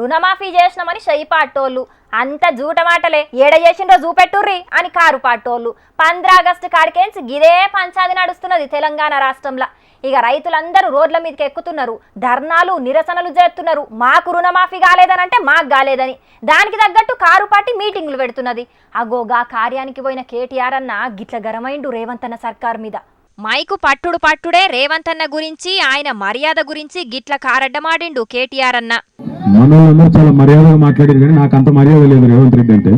రుణమాఫీ చేసినామని చెయ్యి పాటోళ్ళు. అంత జూట మాటలే. ఏడ చేసిండ్రో చూపెట్టుర్రి అని కారు పాటోళ్ళు. పంద్రాగస్టు కాడికేంచి గిదే పంచాది నడుస్తున్నది తెలంగాణ రాష్ట్రంలో. ఇక రైతులందరూ రోడ్ల మీదకి ఎక్కుతున్నారు. ధర్నాలు నిరసనలు చేస్తున్నారు. మాకు రుణమాఫీ కాలేదనంటే మాకు కాలేదని. దానికి తగ్గట్టు కారు పార్టీ మీటింగ్లు పెడుతున్నది. అగోగా కార్యానికి పోయిన కేటీఆర్ అన్న గిట్ల గరమైండు రేవంత్ అన్న సర్కార్ మీద. మైకు పట్టుడు పట్టుడే రేవంత్ అన్న గురించి ఆయన మర్యాద గురించి గిట్ల కారడ్డమాడిండు కేటీఆర్ అన్న. మన వాళ్ళందరూ చాలా మర్యాదగా మాట్లాడారు కానీ నాకు అంత మర్యాద లేదు రేవంత్ రెడ్డి అంటే.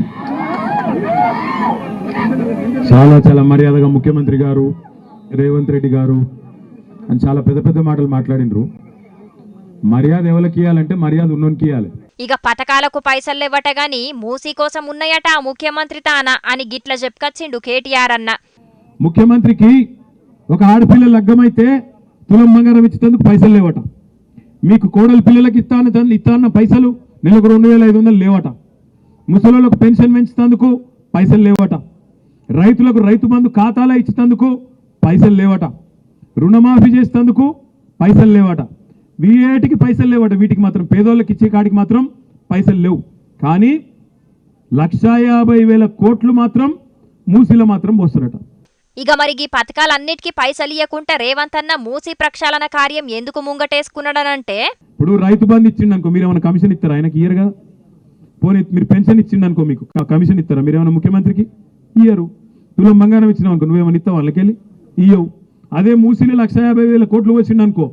చాలా చాలా మర్యాదగా ముఖ్యమంత్రి గారు రేవంత్ రెడ్డి గారు అని చాలా పెద్ద పెద్ద మాటలు మాట్లాడినరు. మర్యాద ఎవరికి ఇవ్వాలంటే మర్యాద ఉన్నోనికి ఇవ్వాలి ఇక పథకాలకు పైసలు లేవట గాని మూసీ కోసం ఉన్నాయట ముఖ్యమంత్రి తాన అని గిట్ల చెప్పుకొచ్చిండు కేటీఆర్ అన్న. ముఖ్యమంత్రికి ఒక ఆడపిల్ల లగ్గమైతే తులం బంగారం ఇచ్చేటందుకు పైసలు లేవట. మీకు కోడలి పిల్లలకి ఇస్తాను తను ఇస్తాన్న పైసలు నెలకు రెండు వేల ఐదు వందలు లేవట. ముసలోళ్ళకు పెన్షన్ పెంచుతందుకు పైసలు లేవట. రైతులకు రైతు బంధు ఖాతాలో ఇచ్చేందుకు పైసలు లేవట. రుణమాఫీ చేసేందుకు పైసలు లేవట. వీటికి పైసలు లేవట. వీటికి మాత్రం పేదోళ్ళకి ఇచ్చే కాడికి మాత్రం పైసలు లేవు. కానీ లక్షా యాభై వేల కోట్లు మాత్రం మూసిలో మాత్రం పోస్తారట. ఇక మరి ఈ పథకాలన్నిటికీ పైసలు ఇయ్యకుంటే రేవంత్ అన్న ప్రక్షాళన కార్యం ఎందుకు ముంగటేసుకున్నాడనంటే? ఇప్పుడు రైతు బంధు ఇచ్చిండు అనుకో మీరు ఏమైనా కమిషన్ ఇస్తారా? ఆయనకి ఇయ్యరు కదా. పోనీ మీరు పెన్షన్ ఇచ్చిండు అనుకో మీకు కమిషన్ ఇస్తారా? మీరు ఏమైనా ముఖ్యమంత్రికి? ఇయ్యరు. తులం బంగారం ఇచ్చినావు అనుకో నువ్వేమైనా ఇస్తావు వాళ్ళకెళ్ళి? ఇయ్యవు. అదే మూసిలో లక్ష యాభై వేల కోట్లు వచ్చిండు అనుకో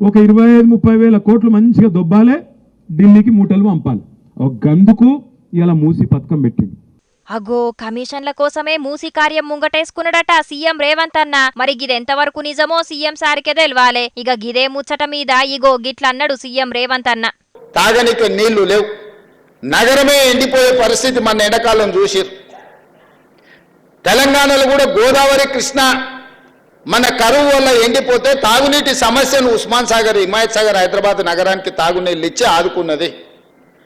ఒక ఇరవై ఐదు ముప్పై వేల కోట్లు మంచిగా దొబ్బాలే ఢిల్లీకి మూటలు పంపాలి. ఒక గందుకు ఇలా మూసి పథకం పెట్టింది. అగో కమిషన్ల కోసమే మూసీ కార్యం ముంగటేసుకున్నాడట సీఎం రేవంత్ అన్న. మరి గిదెంతవరకు నిజమో సీఎం సారికే తెలవాలే. ఇక గిదే ముచ్చట మీద ఇగో గిట్లన్నాడు సీఎం రేవంత్ అన్న. తాగనికి నీళ్ళు లేవు. నగరమే ఎండిపోయే పరిస్థితి మన ఎండాకాలం చూసిరు తెలంగాణలో కూడా గోదావరి కృష్ణ మన కరువు వల్ల ఎండిపోతే తాగునీటి సమస్యను ఉస్మాన్ సాగర్ హిమాయత్ సాగర్ హైదరాబాద్ నగరానికి తాగునీళ్ళు ఇచ్చి ఆదుకున్నది.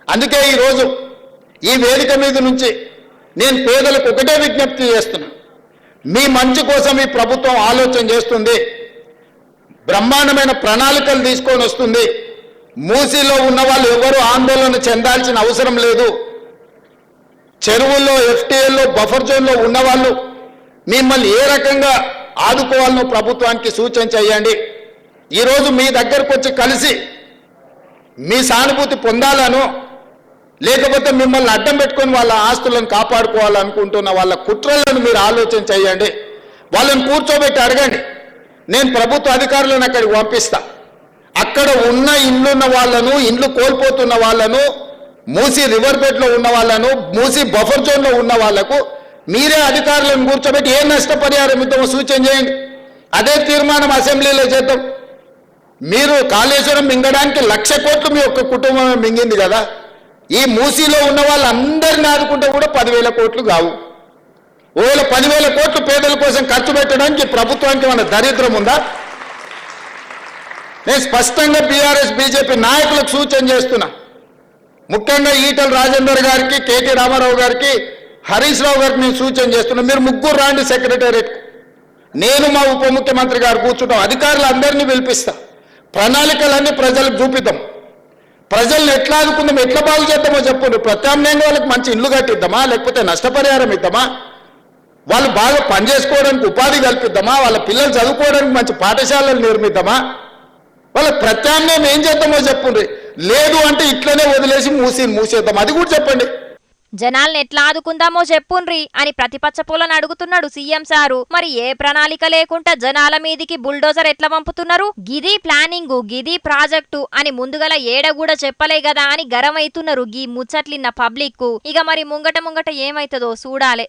అందుకే ఈరోజు ఈ వేదిక మీద నుంచి నేను పేదలకు ఒకటే విజ్ఞప్తి చేస్తున్నా. మీ మంచి కోసం ఈ ప్రభుత్వం ఆలోచన చేస్తుంది. బ్రహ్మాండమైన ప్రణాళికలు తీసుకొని వస్తుంది. మూసీలో ఉన్న వాళ్ళు ఎవరు ఆందోళన చెందాల్సిన అవసరం లేదు. చెరువుల్లో ఎఫ్టీఎల్లో బఫర్ జోన్లో ఉన్నవాళ్ళు మిమ్మల్ని ఏ రకంగా ఆదుకోవాలనో ప్రభుత్వానికి సూచన చేయండి. ఈరోజు మీ దగ్గరకు వచ్చి కలిసి మీ సానుభూతి పొందాలను లేకపోతే మిమ్మల్ని అడ్డం పెట్టుకొని వాళ్ళ ఆస్తులను కాపాడుకోవాలనుకుంటున్న వాళ్ళ కుట్రలను మీరు ఆలోచన చేయండి. వాళ్ళని కూర్చోబెట్టి అడగండి. నేను ప్రభుత్వ అధికారులను అక్కడికి పంపిస్తా. అక్కడ ఉన్న ఇండ్లున్న వాళ్ళను ఇండ్లు కోల్పోతున్న వాళ్ళను మూసి రివర్ బెడ్లో ఉన్న వాళ్ళను మూసి బఫర్ జోన్లో ఉన్న వాళ్ళకు మీరే అధికారులను కూర్చోబెట్టి ఏ నష్టపరిహారం ఇద్దామో సూచన చేయండి. అదే తీర్మానం అసెంబ్లీలో చేద్దాం. మీరు కాళేశ్వరం మింగడానికి లక్ష కోట్లు మీ యొక్క కుటుంబమే మింగింది కదా. ఈ మూసీలో ఉన్న వాళ్ళందరిని ఆదుకుంటే కూడా పదివేల కోట్లు కావు. ఒకవేళ పదివేల కోట్లు పేదల కోసం ఖర్చు పెట్టడానికి ప్రభుత్వానికి మన దరిద్రం ఉందా? నేను స్పష్టంగా బీఆర్ఎస్ బీజేపీ నాయకులకు సూచన చేస్తున్నా. ముఖ్యంగా ఈటల రాజేందర్ గారికి కేటీ రామారావు గారికి హరీష్ రావు గారికి నేను సూచన చేస్తున్నా. మీరు ముగ్గురు రాండి సెక్రటేరియట్. నేను మా ఉప ముఖ్యమంత్రి గారు కూర్చుంటాం. అధికారులు అందరినీ పిలిపిస్తా. ప్రణాళికలన్నీ ప్రజలకు చూపిద్దాం. ప్రజల్ని ఎట్లా ఆదుకుందాం ఎట్లా బాగు చేద్దామో చెప్పండి ప్రత్యామ్నాయంగా వాళ్ళకి మంచి ఇల్లు కట్టిద్దామా లేకపోతే నష్టపరిహారం ఇద్దామా? వాళ్ళు బాగా పనిచేసుకోవడానికి ఉపాధి కల్పిద్దామా? వాళ్ళ పిల్లలు చదువుకోవడానికి మంచి పాఠశాలలు నిర్మిద్దామా? వాళ్ళ ప్రత్యామ్నాయం ఏం చేద్దామో చెప్పండి లేదు అంటే ఇట్లనే వదిలేసి మూసి మూసేద్దాం. అది కూడా చెప్పండి. జనాల్ని ఎట్లా ఆదుకుందామో చెప్పుండ్రి అని ప్రతిపక్ష పూలను అడుగుతున్నాడు సీఎం సారు. మరి ఏ ప్రణాళిక లేకుండా జనాల మీదికి బుల్డోజర్ ఎట్లా పంపుతున్నారు? గిది ప్లానింగ్ గిది ప్రాజెక్టు అని ముందుగల ఏడ కూడా చెప్పలే కదా అని గరమైతున్నారు గీ ముచ్చట్లిన్న పబ్లిక్కు ఇక మరి ముంగట ముంగట ఏమైతుందో చూడాలే.